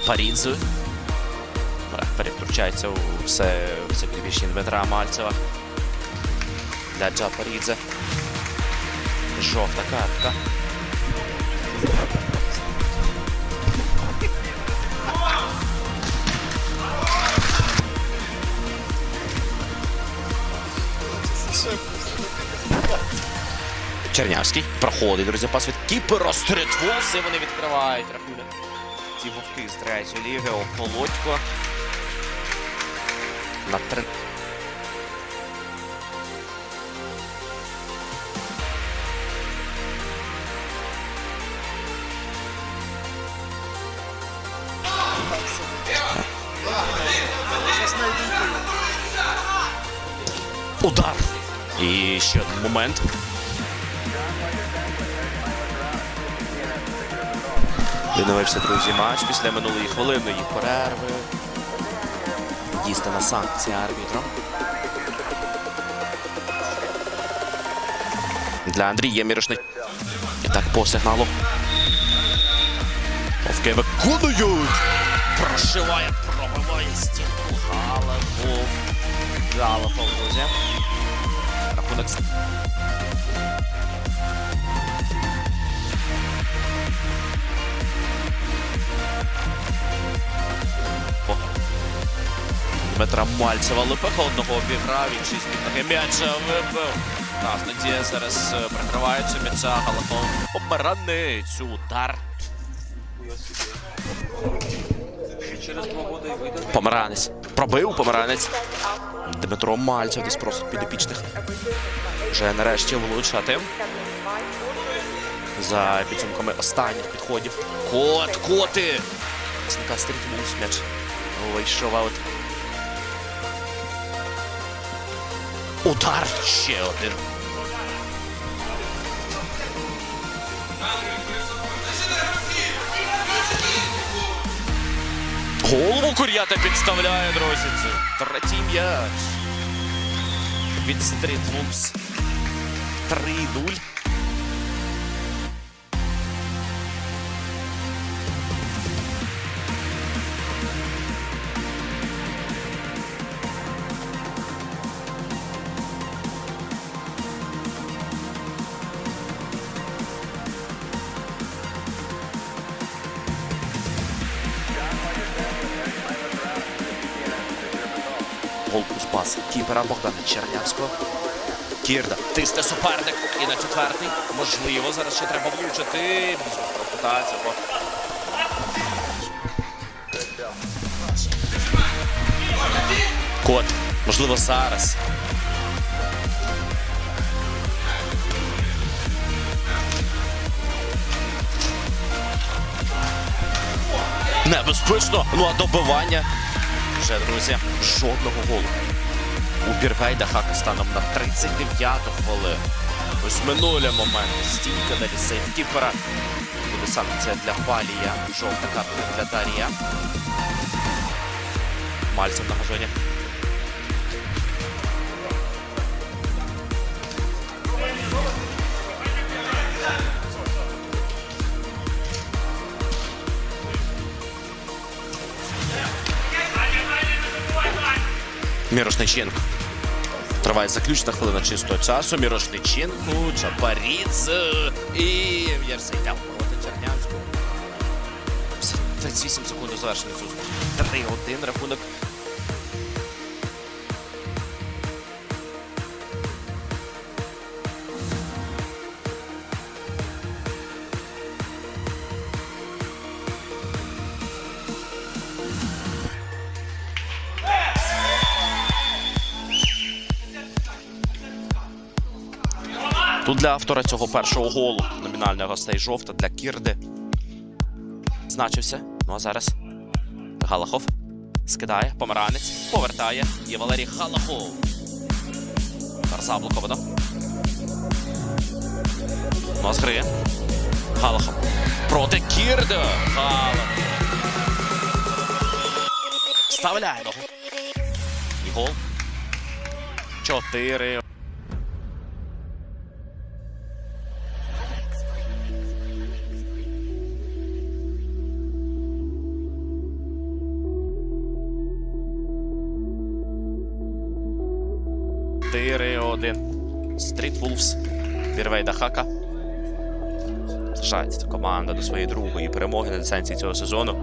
Чапарідзе. Рефері втручається у все, все підвищення Дмитра Мальцева. Для Джапарідзе. Жовта картка. Чернявський проходить, друзі, пас від кіпера. Стритволс, і вони відкривають рахунок. Ці вовки з третьої ліги. Околодько. На три. Удар. І ще один момент. Відновився, друзі, матч після минулої хвилинної перерви. Дістана санкція арбітром. Для Андрія Мірошник. І так по сигналу. Вовки виконують. Прошиває, пробиває стінку. Галахов. Галахов, друзі. Рахунок Дмитра Мальцева Липеха одного обіграв, інший з-під ноги м'яча вибив. Нас Надія зараз е, прикривається м'яча Галахов. Помаранець, удар. Помаранець. Пробив помаранець. Дмитро Мальцев десь просить підопічних. Вже нарешті влучати. За підсумками останніх підходів. Кот, коти! Сника стрітнув м'яч. Вийшов аут. Удар ще один. Голову Кур'ята підставляє, друзі. Це третій м'яч. Від стрітлупс. 3-0. Гол у спас кіпера Богдана Чернявського. Кірда тисне суперник і на четвертий. Можливо, зараз ще треба влучити. Цього. Кот. Можливо, зараз. Небезпечно. Ну а добивання. Вже, друзі, жодного голу. У Бірвейда Хака станом на 39-ту хвилину. Ось минулі моменти. Стійка далі сейфкіпера. Буде санкція для Палія. Жовта картка для Дарія. Мальцев на газоні. Мірошниченко. Триває заключна хвилина чистого часу. Мірошниченко, Чапаріц і Єрсей проти Чернянського. 38 секунд завершення зустрічі. 3-1 рахунок. Тут для автора цього першого голу номінального гостей жовта для Кірди. Значився. Ну а зараз Галахов скидає, помаранець, повертає. Є Валерій Галахов. Заблоковано. Ну а з гри. Галахов. Проти Кірди. Галахов. Вставляє ногу. І гол. Чотири. 4-1. Стріт Вулфс. Вірвейда Хака. Залишається команда до своєї другої перемоги на дистанції цього сезону.